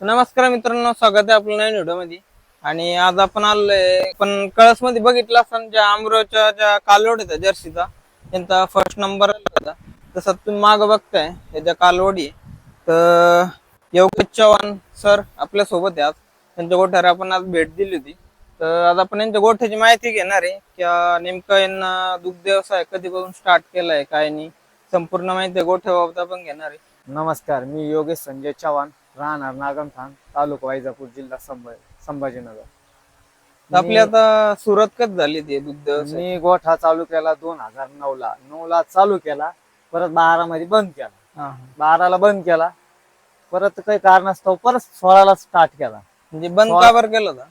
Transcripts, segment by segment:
नमस्कार मित्रांनो स्वागत आहे आपलं नवीन व्हिडिओमध्ये. आणि आज आपण आलोय पण कळसमध्ये बघितलं असताना ज्या आमरोच्या ज्या कालवड होत्या जर्सीचा त्यांचा फर्स्ट नंबर आला होता. तसं तुम्ही माग बघताय त्याच्या कालवडी आहे. तर योगेश चव्हाण सर आपल्यासोबत आहे आज. त्यांच्या गोठ्यावर आपण आज भेट दिली होती. तर आज आपण यांच्या गोठ्याची माहिती घेणार आहे की नेमकं यांना दुग्ध व्यवसाय कधीपासून स्टार्ट केलाय काय नाही संपूर्ण माहिती गोठ्याबाबत आपण घेणार आहे. नमस्कार मी योगेश संजय चव्हाण. राहणार नागमठाण तालुका वैजापूर जिल्हा संभाजी संभाजीनगर. आपली आता सुरुवात कधी झाली ती दुग्ध व्यवसाय मी गोठा चालू केला दोन हजार नऊ ला नऊ ला चालू केला परत बारा मध्ये बंद केला. हा, हा. बाराला बंद केला परत काही कारणास्तव परत सोळाला स्टार्ट केला. म्हणजे बंद का बरं केलं होतं?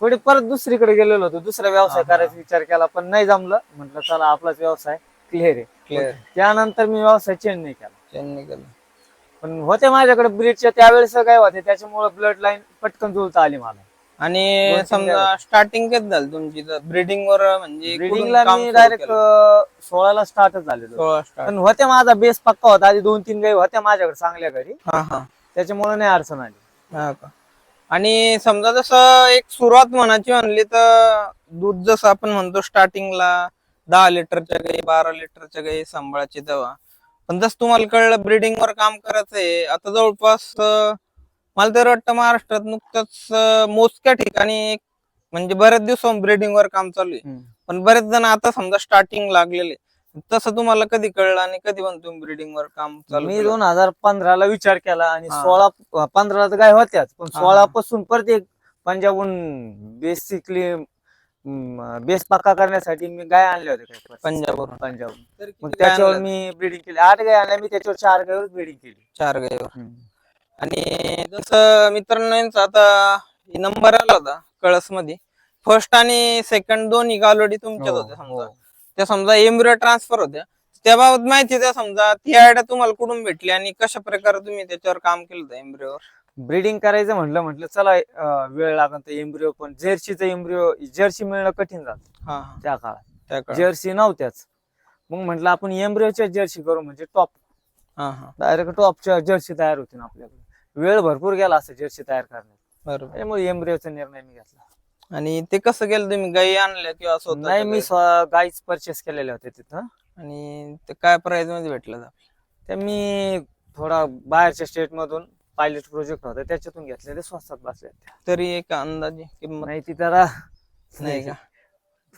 थोडी परत दुसरीकडे गेलेलो होतो दुसरा व्यवसाय करायचा विचार केला पण नाही जमलं. म्हटलं चला आपलाच व्यवसाय क्लिअर आहे. क्लिअर त्यानंतर मी व्यवसाय चेंज नाही केला. चेन्नई केलं. पण होते माझ्याकडे ब्रीडच्या त्यावेळेस काय होते त्याच्यामुळे ब्लड लाईन पटकन जुळता आली मला. आणि समजा स्टार्टिंग कधी झाली तुमची ब्रिडिंग वर म्हणजे ब्रिडिंगला मी डायरेक्ट? सोळाला स्टार्टच झालेलो. पण होते माझा बेस पक्का होता आधी दोन तीन गाई होत्या माझ्याकडे चांगल्या घरी. हा हा. त्याच्यामुळे नाही अडचण आली. आणि समजा जसं एक सुरुवात म्हणायची म्हणली तर दूध जसं आपण म्हणतो स्टार्टिंगला दहा लिटरच्या गाई बारा लिटरच्या गाई सांभाळायची तेव्हा. पण जसं तुम्हाला कळलं ब्रिडिंग वर काम करायचंय आता जवळपास मला तर वाटतं महाराष्ट्रात नुकतंच मोजक्या ठिकाणी म्हणजे बऱ्याच दिवसांपासून ब्रिडिंग वर काम चालू आहे पण बरेच जण आता समजा स्टार्टिंग लागलेले तसं तुम्हाला कधी कळलं आणि कधी पण तुम्ही ब्रिडिंग वर काम चालू मी? दोन हजार पंधराला विचार केला आणि. सोळा पंधराला तर काय होत्याच पण. सोळा पासून परत एक पंजाबहून बेसिकली बेस पक्का करण्यासाठी मी गाय आणल्या होत्या काही परत. पंजाबवरून. पंजाब तर मग किती त्याच्यावर? मी ब्रिडिंग केली आठ गाय आणल्या मी त्याच्यावर चार गायवर ब्रिडिंग केली चार गायवर आणि जसं मित्रांनो यांचा आता नंबर आला होता कळसमध्ये फर्स्ट आणि सेकंड दोन्ही गालोडी तुमच्याच हो, होत्या समजा हो. त्या समजा एम्ब्रिओ ट्रान्सफर होत्या त्याबाबत माहिती द्या समजा ती आयडिया तुम्हाला कुठून भेटली आणि कशा प्रकारे तुम्ही त्याच्यावर काम केलं होतं एम्ब्रिओवर ब्रीडिंग करायचं म्हटलं म्हटलं चला अं, वेळ तर एम्ब्रिओ पण जर्सीचं एम्ब्रिओ जर्सी मिळणं कठीण झालं. हा हा. त्या काळात. त्या काळात. जर्सी नव्हत्याच. मग म्हटलं आपण एम्ब्रिओच्या जर्सी करू म्हणजे टॉप हा हा. डायरेक्ट टॉपच्या जर्सी तयार होती ना आपल्याकडे. वेळ भरपूर गेला असं जर्सी तयार करण्यात. बरोबर. त्यामुळे एम्ब्रिओचा निर्णय मी घेतला. आणि ते कसं केलं तुम्ही गाई आणल्या किंवा स्वतःच्या नाही मी? स्व- गाईच परचेस केलेल्या होत्या तिथं. आणि ते काय प्राइसमध्ये भेटलं? त्या मी थोडा बाहेरच्या स्टेट मधून पायलट प्रोजेक्ट होता त्याच्यातून घेतलेले स्वस्तात बसल्या होत्या. तरी एक अंदाजे किंमत नाही ती जरा नाही का?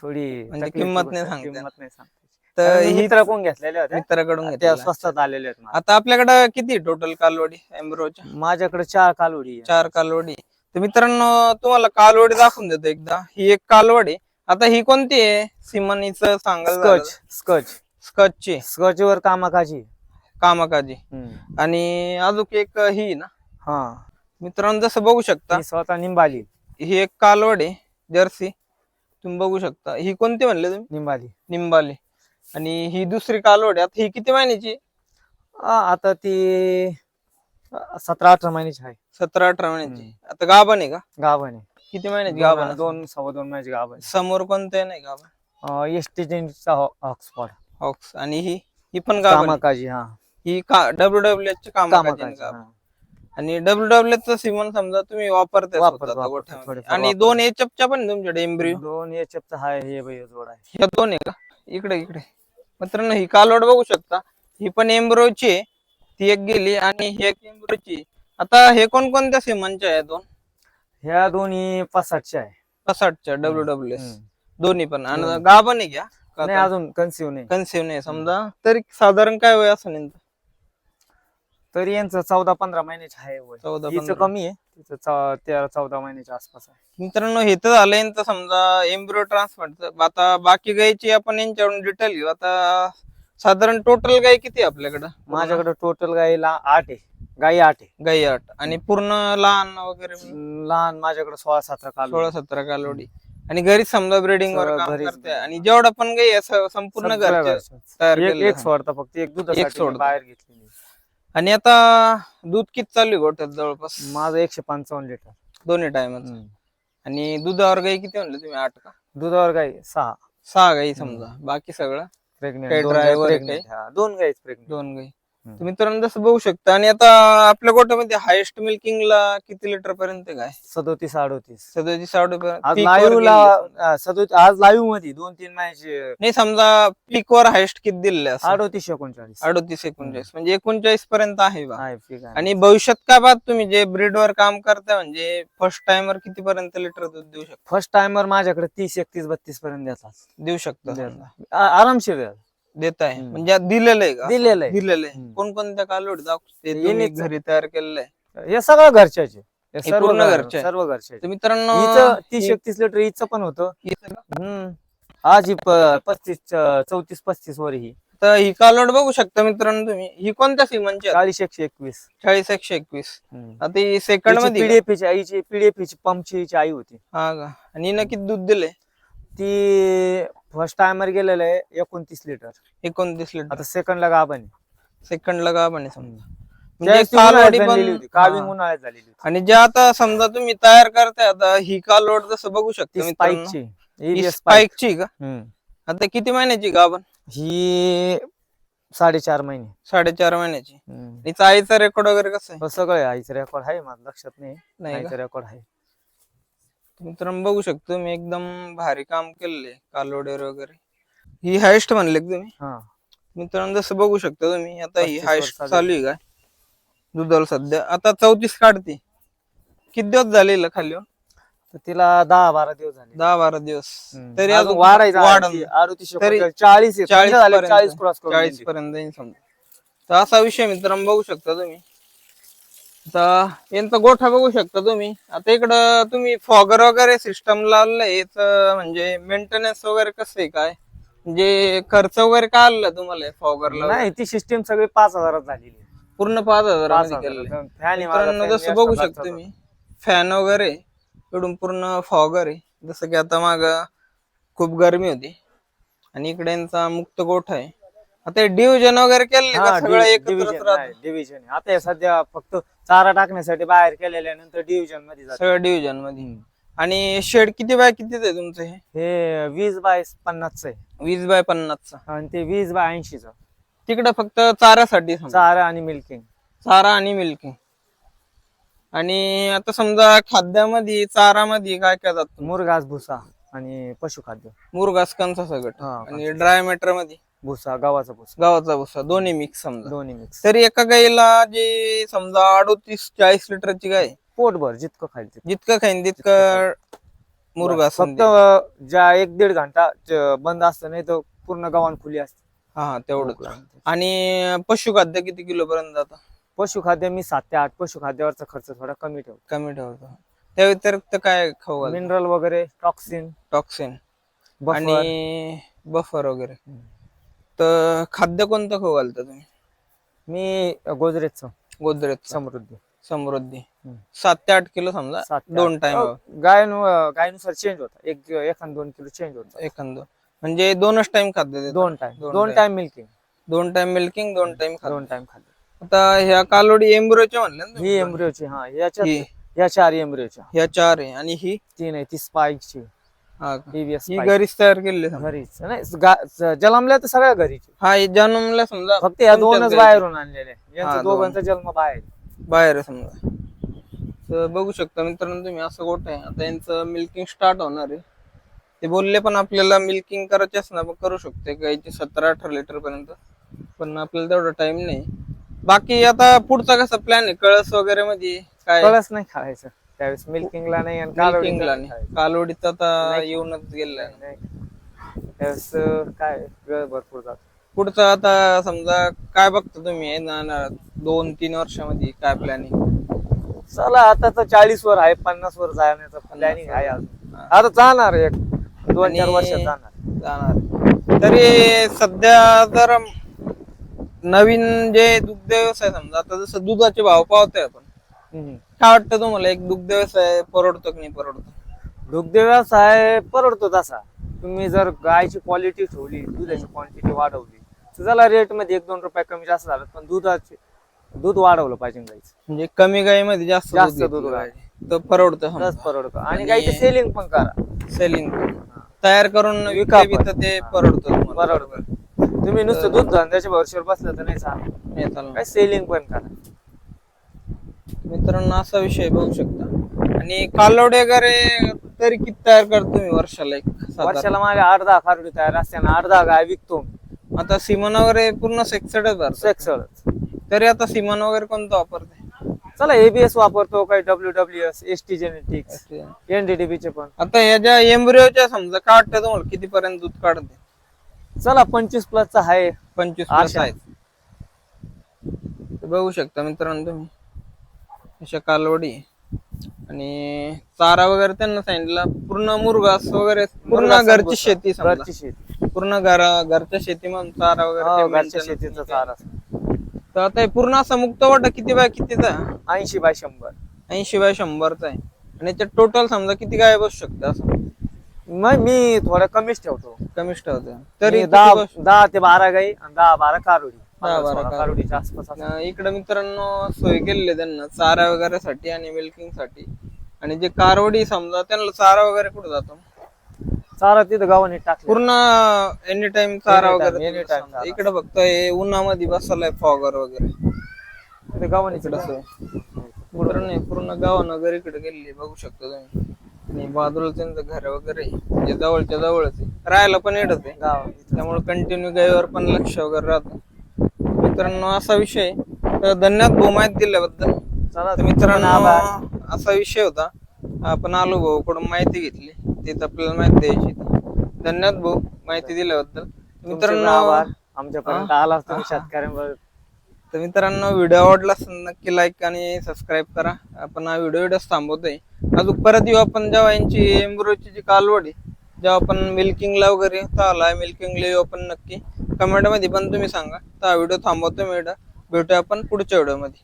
थोडी म्हणजे किंमत नाही सांगता किंमत नाही सांगता तर तर ही मित्र कोण घेतलेल्या होत्या. मित्राकडून त्या घेतलेलं. स्वस्तात आलेल्या आहेत मला. आता आपल्याकडे किती टोटल कालवडी एम्ब्रोच्या माझ्याकडे चार कालोडी आहे. चार कालवडी. तर मित्रांनो तुम्हाला कालवडी दाखवून देतो एकदा. ही एक कालवडी. आता ही कोणती आहे? सिमनीच सांगाल स्कच स्कच. स्कचची स्कच वर कामाकाजी हम्म. आणि अजून एक ही ना. हा. मित्रांनो जसं बघू शकता स्वतः निंबाली. ही एक कालवड आहे जर्सी. तुम्ही बघू शकता. ही कोणती म्हणले तुम्ही? निंबाली. निंबाली. आणि ही दुसरी कालवड आहे. आता ही किती महिन्याची? आ, आता ती सतरा अठरा महिन्याची आहे. सतरा अठरा महिन्याची. आता गाभण आहे का? गाभण आहे. किती महिन्याची गाभण? दोन सव्वा दोन महिन्याची गाभण समोर कोणते नाही गाभण? एस टी ऑक्सफोर्ड हॉक्स आणि ही ही पण. कामाकाजी हा. ही का डब्ल्यू डब्ल्यू एच कामाकाजी काम हा. आणि डब्ल्यू डब्ल्यू च सिमन समजा तुम्ही वापरताय वापरतो, स्वतः वापरतो, गोठ्यामध्ये. थोडेफार आणि वापरतो. दोन एच च्या पण आहे तुमच्याकडे एम्ब्रिओ दोन याच्यात हाय हे बाई जोड आहे. ह्या दोन आहे का? इकडे इकडे. मित्रांनो ही कालवड बघू शकता. ही पण एम्ब्रोची आहे. ती एक गेली आणि ही एक एम्ब्रोची आता हे कोणकोणत्या सिमनच्या आहे दोन? ह्या दोन्ही पासाटच्या आहे. पसाटच्या डब्ल्यू डब्ल्यू एस हम्म. दोन्ही पण. आणि. गाभण आहे घ्या नाही अजून कन्सिव्ह नाही. कन्सिव्ह नाही समजा. तरी साधारण काय वय असं नाही तरी यांचं चौदा पंधरा महिन्याचे आहे वय. चौदा हिचं पंधरा. कमी आहे. तिचं चौ- तेरा चौदा महिन्याच्या आसपास आहे. मित्रांनो हे तर झालंय तर समजा एम्ब्रिओ ट्रान्सफर आता बाकी गायची आपण यांच्याकडून डिटेल घेऊ. आता साधारण टोटल गाय किती आहे आपल्याकडं? माझ्याकडे टोटल गाईला आठ आहे. गाई आठ आहे. गाई आठ. आणि पूर्ण लहान वगैरे? लहान माझ्याकडे सोळा सतरा काल सोळा सतरा कालोडी आणि घरीच समजा ब्रिडिंग वर सगळं काम घरीच करते आणि जेवढा पण गाई आहे स- संपूर्ण घरचे तयार एक केलेलं एक. सोडता फक्त एक मी सोडता. बाहेर आणि आता दूध किती चालू आहे गोठ्यात जवळपास? माझं एकशे पंचावन्न लिटर. दोन्ही टायमाच आणि दुधावर गाई किती म्हणले तुम्ही? आठ का? दुधावर गाई सहा. सहा गाई समजा. बाकी सगळं? प्रेग्नेंट काही driver दोन गाईच प्रेग्नेंट दोन गाई. तर मित्रांनो जसं बघू शकता. आणि आता आपल्या गोट्यामध्ये हायेस्ट मिल्किंगला किती लिटर पर्यंत काय सदोतीस अडोतीस. सदोतीस साठ आज लाईव्ह ला सदोतीस आज लाईव्हमध्ये दोन तीन महिन्याचे नाही समजा पीक वर हायेस्ट किती दिलेले असं अडोतीस एकोणचाळीस. अडोतीस एकोणचाळीस. म्हणजे एकोणचाळीस पर्यंत आहे बा. आणि भविष्यात काय पाहत तुम्ही जे ब्रीड वर काम करता म्हणजे फर्स्ट टाइमर किती पर्यंत लिटर दूध देऊ शकता? फर्स्ट टाइमर माझ्याकडे तीस एकतीस बत्तीस पर्यंत देतात. देऊ शकता आरामशीर. देत आहे. म्हणजे दिलेलं आहे का दिलेलं आहे. दिलेलं आहे. कोणकोणत्या कालवड येणीच. घरी तयार केलेलं आहे हे सगळं घरच्याचे हे हे सर्व पूर्ण घर- घरचे आहे. सर्व तर मित्रांनो हिचं तीस ही- एकतीस लिटर हिचं पण होतं? हम्म. आज ही प- पस्तीस च- चौतीस पस्तीस वर ही तर ही कालवड बघू शकता मित्रांनो तुम्ही ही कोणत्या सीमनची आहे? चाळीस एकशे एकवीस चाळीस एकशे एकवीस हम्म. आता ही सेकंडमध्ये का? पीडीएफची आईची पीडीएफची पंपची हिची आई होती हा का आणि हिनं किती दूध दिले ती फर्स्ट टाइमर गेलेलं आहे एकोणतीस लिटर एकोणतीस लिटर आता सेकंडला गाभण सेकंडला का म्हणे समजा. म्हणजे त्यावेळेस ती कालवडी उन्हाळ्यात झालेली पण होती काविंग हा. उन्हाळ्यात झालेली होती. आणि जे आता समजा तुम्ही तयार करताय आता ही कालवड जसं बघू शकता ती मित्रांनो. स्पाईकची ही का? हम्म. आता किती महिन्याची गाभण ही साडेचार महिने. साडेचार महिन्याची. हम्म. आईचा रेकॉर्ड वगैरे कसं आहे? हो, सगळं आहे. आईचं रेकॉर्ड आहे माझं लक्षात नाही. नाही का? आईचं रेकॉर्ड आहे. मित्रांनो बघू शकतो मी एकदम भारी काम केलेले कालोडीवर वगैरे ही हायस्ट म्हणले का तुम्ही हा मित्रांनो जसं बघू शकता तुम्ही आता ही 35 हायस्ट वर्षाची. चालू आहे काय दुधाला सध्या आता चौतीस काढते किती दिवस झालेलं खाली? तर तिला दहा बारा दिवस झाले दहा बारा दिवस हम्म. तरी अजून वाढायचं वाढन. तरी चाळीस. चाळीस झाले, पर्यंत. क्रॉस चाळीस जाईल समजा तर असा विषय मित्रांनो बघू शकता तुम्ही आता यांचा गोठा बघू शकता तुम्ही. आता इकडं तुम्ही फॉगर वगैरे सिस्टम लावलंय याचं म्हणजे मेंटेनन्स वगैरे कसं आहे काय? म्हणजे खर्च वगैरे काय आलेला तुम्हाला फॉगरला नाही ती सिस्टीम सगळी पाच हजारात झालेली आहे. पूर्ण पाच हजार केलेलं फॅन आहे माझा, मित्रांनो fan जसं बघू extra शकता. तुम्ही फॅन वगैरे इकडून पूर्ण फॉगर आहे. जसं की आता माग खूप गरमी होती आणि इकडे यांचा मुक्त गोठा आहे. आता डिव्हिजन वगैरे केले का सगळं एकत्रच डिव्हिजन राहत? आहे. आता हे सध्या फक्त चारा टाकण्यासाठी बाहेर केलेल्या नंतर डिव्हिजनमध्ये जातं. सगळं डिव्हिजनमध्ये. आणि शेड किती बाय कितीच आहे तुमचं हे? हे वीस बाय पन्नासच आहे. वीस बाय पन्नासचा. आणि ते वीस बाय ऐंशीच. तिकडे फक्त चाऱ्यासाठी समजा. चारा आणि मिल्किंग चारा आणि मिल्किंग आणि आता समजा खाद्यामध्ये चारामध्ये काय काय जात? मुरघास भुसा आणि पशुखाद्य. मुरगास कंचा सगळं हा, आणि ड्राय मॅटरमध्ये? भुसा गव्हाचा भुसा. गव्हाचा भुसा दोन्ही मिक्स समजा. दोन्ही मिक्स तरी एका गाईला जे समजा अडोतीस चाळीस लिटरची गाय पोटभर जितकं खाईल तितकं. जितकं खाईन तितकं मुरगा फक्त अं, ज्या एक दीड घंटा ज- बंद असतं नाही तर पूर्ण गव्हाण खुली असते. हा हा तेवढं आणि पशुखाद्य किती किलो पर्यंत जातं? पशुखाद्य मी सात ते आठ पशुखाद्यावरचा खर्च थोडा कमी ठेवतो. कमी ठेवतो. त्या व्यतिरिक्त काय खाऊ? मिनरल वगैरे टॉक्सिन टॉक्सिन. बफर. आणि बफर वगैरे. तर खाद्य कोणतं खाऊ घालता तुम्ही? मी गोदरेजचं. गोदरेज समृद्धी. समृद्धी. सात ते आठ किलो समजा सात ते दोन. टाइम गायनु गायनुसार चेंज होता. एक एखाद दोन किलो चेंज होता. एखाद. म्हणजे दोनच टाइम खाद्य देतो. दोन टाइम दोन दोन. टाइम मिल्किंग दोन टाइम मिल्किंग दोन टाइम खाद्य. दोन टाइम खाल्ले आता ह्या कालोडी एम्ब्रोच्या म्हणल्या ना ही तुम्ही? एम्ब्रिओची हा. याच्यात ही. या चार एम्ब्रिओच्या ह्या चार आहे आणि ही? तीन आहे ती स्पाईकची? टीव्हीएस ही घरीच तयार केलेली समजा. घरीच. नाही गा- जन्मल्या तर सगळ्या घरीच. हा हे जन्मला समजा फक्त या तुमच्याच दोनच घरी. बाहेरून आणलेले यांचा दोन. दोघांचा जन्म बाहेर. बाहेर आहे समजा. तर बघू शकता मित्रांनो तुम्ही असं गोठ आहे. आता यांचं मिल्किंग स्टार्ट होणार आहे. ते बोलले पण आपल्याला मिल्किंग करायचे असणार पण करू शकते गाईचे सतरा अठरा लिटर पर्यंत. पण आपल्याला तेवढा टाइम नाही. बाकी आता पुढचा कसा प्लॅन आहे? कळस वगैरे मध्ये काय? कळच नाही खायचं. त्यावेळेस मिल्किंगला नाही आणि मिल्किंगला नाही कालोडीत आता. येऊनच गेलाय नाही. त्यावेळेस अं, काय वेळ भरपूर जातो पुढचं आता समजा काय बघता तुम्ही दोन तीन वर्षामध्ये काय प्लॅनिंग चला आता तर चाळीस वर आहे पन्नास वर जाण्याचा प्लॅनिंग आहे अजून हा. आता जाणार एक दोन चार आणि- वर्षात जाणार जाणार तरी सध्या जर नवीन जे दुग्ध व्यवसाय समजा आता जसं दुधाचे भाव पावतोय आपण. काय वाटतं तुम्हाला? एक दुग्ध व्यवसाय परवडतो की नाही परवडतो? दुग्ध व्यवसाय परवडतो तसा तुम्ही जर गायची क्वालिटी ठेवली दुधाची क्वांटिटी वाढवली तर त्याला रेटमध्ये एक दोन रुपये कमी जास्त झालं पण दुधाचे दूध वाढवलं पाहिजे गायचं म्हणजे कमी गाईमध्ये जास्त जास्त दूध दूध घेतलं पाहिजे. तर परवडतं तरच परवडतं. आणि आणि- गायचं सेलिंग पण करा. सेलिंग तयार करून विका विकता. ते परवडतं तुम्हाला. परवडतं. तुम्ही नुसतं दूध धंद्याच्या भरशीवर बसलं तर नाही हे काय सेलिंग पण करा. मित्रांनो असा विषय बघू शकता. आणि कालवड वगैरे तरी किती तयार करतो तुम्ही वर्षाला एक? वर्षाला माझ्या दहा खारुडी तयार असताना दहा गाय विकतो आता सिमन वगैरे पूर्ण सेक्सडच भरतो सेक्सळच तरी आता सिमन वगैरे कोणतं वापरते? चला एबीएस वापरतो काही W W S S T genetics NDDB चे पण. आता ह्या ज्या एम्ब्रिओच्या समजा काय वाटतं तुम्हाला कितीपर्यंत दूध काढते? चला पंचवीस प्लसचा आहे. पंचवीस प्लस आशा. आहेत तर बघू शकता मित्रांनो तुम्ही. अशा कालवडी आणि चारा वगैरे त्यांना सांगितलं पूर्ण मुरगास वगैरे पूर्ण घरची. शेती घरची शेती. पूर्ण घरा घरच्या शेतीमध्ये चारा वगैरे हो, ते घरच्या maintenance शेतीचा चारा. तर आता हे पूर्ण असा मुक्त वाटा किती बाय कितीचा ऐंशी बाय शंभर. ऐंशी बाय शंभरचा आहे. आणि याच्यात टोटल समजा किती गाय बसू शकते असं? मग मी थोडं कमीच ठेवतो. कमीच ठेवते तरी तरी दहा बसू- दहा ते बारा गाई आणि दहा बारा कारुडी दहा बारा सोळा कारुडी. कारुडीच्या आसपास. अं, इकडे मित्रांनो सोय केलेली आहे त्यांना चारा वगैरे साठी आणि मिल्किंगसाठी आणि जे कारवडी समजा त्यांना चारा वगैरे कुठे जातो चारा तिथं गावाने टाकले पूर्ण एनी टाइम चारा Anytime, वगैरे anytime. चारा. इकडे फक्त हे उन्हामध्ये बसलाय फॉगर वगैरे तिथं गावाने इकडे सोय मित्रांनो हे पूर्ण गावानगर इकडे गेलेली बघू शकता तुम्ही आणि बाजूला त्यांचं घर वगैरे आहे. म्हणजे जवळच्या जवळच आहे राहायला पण येत आहे गाव त्यामुळे कंटिन्यू गायीवर पण लक्ष वगैरे राहतं मित्रांनो असा विषय धन्यवाद भाऊ माहिती दिल्याबद्दल. चला. मित्रांनो असा विषय होता. आपण आलो भाऊ कडून माहिती घेतली? तीच आपल्याला माहिती द्यायची. धन्यवाद भाऊ माहिती दिल्याबद्दल. मित्रांनो आमच्यापर्यंत आला तुम्ही शेतकऱ्यांवर. तर मित्रांनो व्हिडिओ आवडला असेल नक्की लाईक आणि सबस्क्राईब करा. आपण हा व्हिडिओ थांबवतोय. अजून परत येऊ आपण जेव्हा यांची एम्ब्रोची जी कालवड. आहे जेव्हा आपण मिल्किंगला वगैरे तर आला मिल्किंगला येऊ आपण नक्की कमेंटमध्ये पण तुम्ही सांगा. तर हा व्हिडिओ थांबवतो मी भेटूया आपण पुढच्या व्हिडिओमध्ये